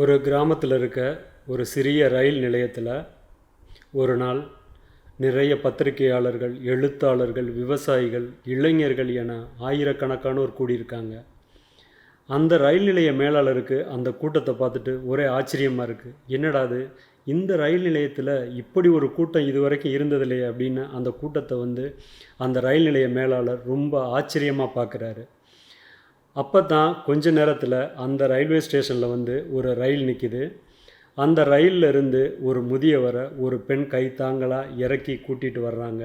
ஒரு கிராமத்தில் இருக்க ஒரு சிறிய ரயில் நிலையத்தில் ஒரு நாள் நிறைய பத்திரிகையாளர்கள் எழுத்தாளர்கள் விவசாயிகள் இளைஞர்கள் என ஆயிரக்கணக்கானோர் கூடியிருக்காங்க. அந்த ரயில் நிலைய மேலாளருக்கு அந்த கூட்டத்தை பார்த்துட்டு ஒரே ஆச்சரியமாக இருக்குது என்னடாது இந்த ரயில் நிலையத்தில் இப்படி ஒரு கூட்டம் இது வரைக்கும் இருந்ததில்லையே அப்படின்னு அந்த கூட்டத்தை வந்து அந்த ரயில் நிலைய மேலாளர் ரொம்ப ஆச்சரியமாக பார்க்குறாரு. அப்போ தான் கொஞ்ச நேரத்தில் அந்த ரயில்வே ஸ்டேஷனில் வந்து ஒரு ரயில் நிற்கிது அந்த ரயிலில் இருந்து ஒரு முதியவரை ஒரு பெண் கை தாங்களாக இறக்கி கூட்டிகிட்டு வர்றாங்க.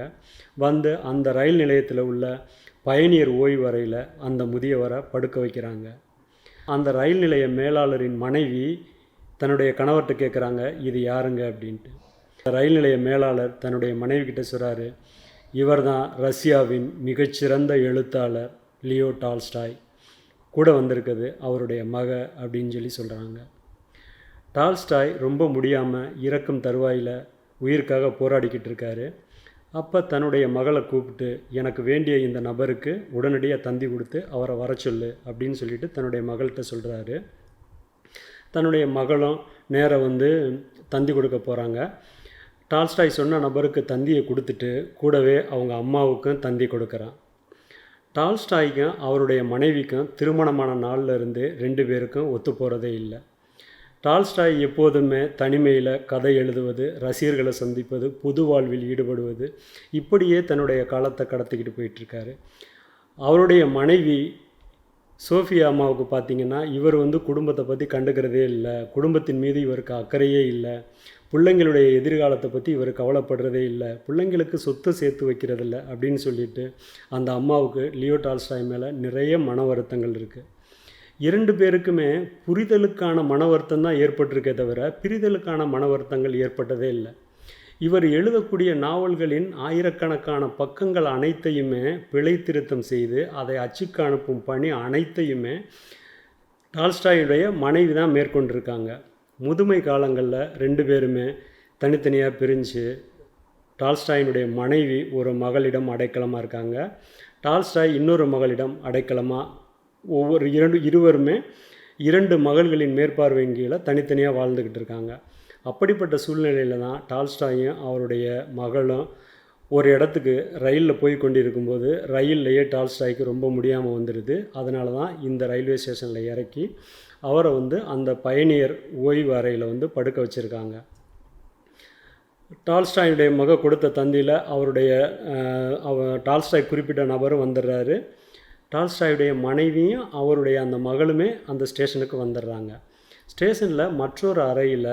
வந்து அந்த ரயில் நிலையத்தில் உள்ள பயணியர் ஓய்வறையில் அந்த முதியவரை படுக்க வைக்கிறாங்க. அந்த ரயில் நிலைய மேலாளரின் மனைவி தன்னுடைய கணவர்கிட்ட கேட்குறாங்க இது யாருங்க? அப்படின்ட்டு. ரயில் நிலைய மேலாளர் தன்னுடைய மனைவி கிட்ட சொல்கிறாரு இவர் தான் ரஷ்யாவின் மிகச்சிறந்த எழுத்தாளர் லியோ டால்ஸ்டாய். கூட வந்திருக்குது அவருடைய மக அப்படின்னு சொல்லி சொல்கிறாங்க டால்ஸ்டாய் ரொம்ப முடியாமல் இறக்கும் தருவாயில் உயிருக்காக போராடிக்கிட்டு இருக்காரு. அப்போ தன்னுடைய மகளை கூப்பிட்டு எனக்கு வேண்டிய இந்த நபருக்கு உடனடியாக தந்தி கொடுத்து அவரை வர சொல்லு அப்படின்னு சொல்லிட்டு தன்னுடைய மகள்கிட்ட சொல்கிறாரு தன்னுடைய மகளும் நேராக வந்து தந்தி கொடுக்க போகிறாங்க டால்ஸ்டாய் சொன்ன நபருக்கு தந்தியை கொடுத்துட்டு கூடவே அவங்க அம்மாவுக்கும் தந்தி கொடுக்குறான். டால்ஸ்டாய்க்கும் அவருடைய மனைவிக்கும் திருமணமான நாளில் இருந்து ரெண்டு பேருக்கும் ஒத்து போகிறதே இல்லை. டால்ஸ்டாய் எப்போதுமே தனிமையில் கதை எழுதுவது ரசிகர்களை சந்திப்பது பொது வாழ்வில் ஈடுபடுவது இப்படியே தன்னுடைய காலத்தை கடத்திக்கிட்டு போயிட்டுருக்காரு. அவருடைய மனைவி சோஃபியா அம்மாவுக்கு பார்த்தீங்கன்னா இவர் வந்து குடும்பத்தை பற்றி கண்டுக்கிறதே இல்லை. குடும்பத்தின் மீது இவருக்கு அக்கறையே இல்லை. பிள்ளைங்களுடைய எதிர்காலத்தை பற்றி இவர் கவலைப்படுறதே இல்லை. பிள்ளைங்களுக்கு சொத்தை சேர்த்து வைக்கிறதில்ல அப்படின்னு சொல்லிட்டு அந்த அம்மாவுக்கு லியோ டால்ஸ்டாய் மேலே நிறைய மன வருத்தங்கள் இருக்குது இரண்டு பேருக்குமே புரிதலுக்கான மன வருத்தம் தான் ஏற்பட்டிருக்கே தவிர பிரிதலுக்கான மன வருத்தங்கள் ஏற்பட்டதே இல்லை. இவர் எழுதக்கூடிய நாவல்களின் ஆயிரக்கணக்கான பக்கங்கள் அனைத்தையுமே பிழை திருத்தம் செய்து அதை அச்சுக்கு அனுப்பும் பணி அனைத்தையுமே டால்ஸ்டாயுடைய மனைவி தான் மேற்கொண்டிருக்காங்க. முதுமை காலங்களில் ரெண்டு பேருமே தனித்தனியாக பிரிஞ்சு டால்ஸ்டாயினுடைய மனைவி ஒரு மகளிடம் அடைக்கலமாக இருக்காங்க. டால்ஸ்டாய் இன்னொரு மகளிடம் அடைக்கலமாக ஒவ்வொரு இரண்டு இருவருமே இரண்டு மகள்களின் மேற்பார்வையின் கீழே தனித்தனியாக வாழ்ந்துக்கிட்டு இருக்காங்க. அப்படிப்பட்ட சூழ்நிலையில் தான் டால்ஸ்டாயும் அவருடைய மகளும் ஒரு இடத்துக்கு ரயிலில் போய் கொண்டிருக்கும்போது ரயில்லையே டால்ஸ்டாய்க்கு ரொம்ப முடியாமல் வந்துடுது. அதனால தான் இந்த ரயில்வே ஸ்டேஷனில் இறக்கி அவரை வந்து அந்த பயணியர் ஓய்வு அறையில் வந்து படுக்க வச்சுருக்காங்க. டால்ஸ்டாயினுடைய மக கொடுத்த தந்தியில் அவருடைய அவ டால்ஸ்டாய் குறிப்பிட்ட நபரும் வந்துடுறாரு. டால்ஸ்டாயுடைய மனைவியும் அவருடைய அந்த மகளுமே அந்த ஸ்டேஷனுக்கு வந்துடுறாங்க. ஸ்டேஷனில் மற்றொரு அறையில்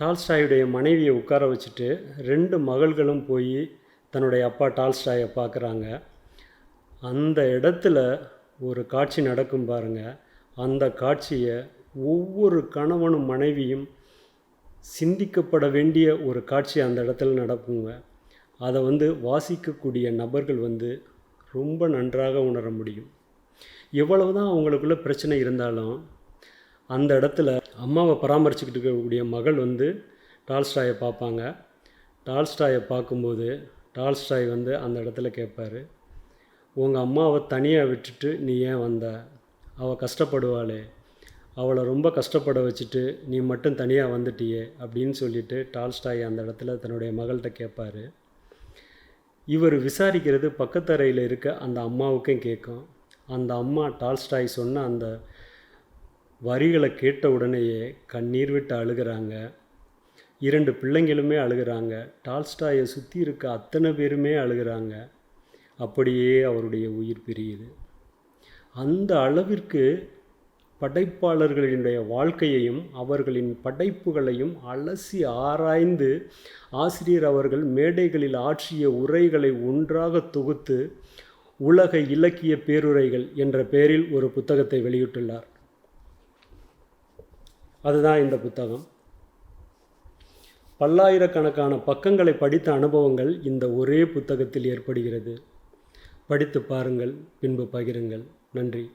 டால்ஸ்டாயுடைய மனைவியை உட்கார வச்சுட்டு ரெண்டு மகள்களும் போய் தன்னுடைய அப்பா டால்ஸ்டாயை பார்க்குறாங்க. அந்த இடத்துல ஒரு காட்சி நடக்கும் பாருங்கள் அந்த காட்சியை ஒவ்வொரு கணவனும் மனைவியும் சிந்திக்கப்பட வேண்டிய ஒரு காட்சி அந்த இடத்துல நடக்குங்க. அதை வந்து வாசிக்கக்கூடிய நபர்கள் வந்து ரொம்ப நன்றாக உணர முடியும். எவ்வளவு தான் அவங்களுக்குள்ள பிரச்சனை இருந்தாலும் அந்த இடத்துல அம்மாவை பராமரிச்சுக்கிட்டு இருக்கக்கூடிய மகள் வந்து டால்ஸ்டாயை பார்ப்பாங்க. டால்ஸ்டாயை பார்க்கும்போது டால்ஸ்டாய் வந்து அந்த இடத்துல கேட்பார் உங்கள் அம்மாவை தனியாக விட்டுட்டு நீ ஏன் வந்த? அவள் கஷ்டப்படுவாளே. அவளை ரொம்ப கஷ்டப்பட வச்சுட்டு நீ மட்டும் தனியாக வந்துட்டியே அப்படின்னு சொல்லிட்டு டால்ஸ்டாய் அந்த இடத்துல தன்னுடைய மகள்கிட்ட கேட்பார். இவர் விசாரிக்கிறது பக்கத்தறையில் இருக்க அந்த அம்மாவுக்கும் கேட்கும். அந்த அம்மா டால்ஸ்டாய் சொன்ன அந்த வரிகளை கேட்ட உடனேயே கண்ணீர் விட்டு அழுகிறாங்க. இரண்டு பிள்ளைங்களுமே அழுகிறாங்க. டால்ஸ்டாயை சுற்றி இருக்க அத்தனை பேருமே அழுகிறாங்க. அப்படியே அவருடைய உயிர் பிரியுது. அந்த அளவிற்கு படைப்பாளர்களினுடைய வாழ்க்கையையும் அவர்களின் படைப்புகளையும் அலசி ஆராய்ந்து ஆசிரியர் அவர்கள் மேடைகளில் ஆற்றிய உரைகளை ஒன்றாக தொகுத்து உலக இலக்கிய பேருரைகள் என்ற பெயரில் ஒரு புத்தகத்தை வெளியிட்டுள்ளார். அதுதான் இந்த புத்தகம். பல்லாயிரக்கணக்கான பக்கங்களை படித்த அனுபவங்கள் இந்த ஒரே புத்தகத்தில் ஏற்படுகிறது. படித்து பாருங்கள் பின்பு பகிருங்கள். நன்றி.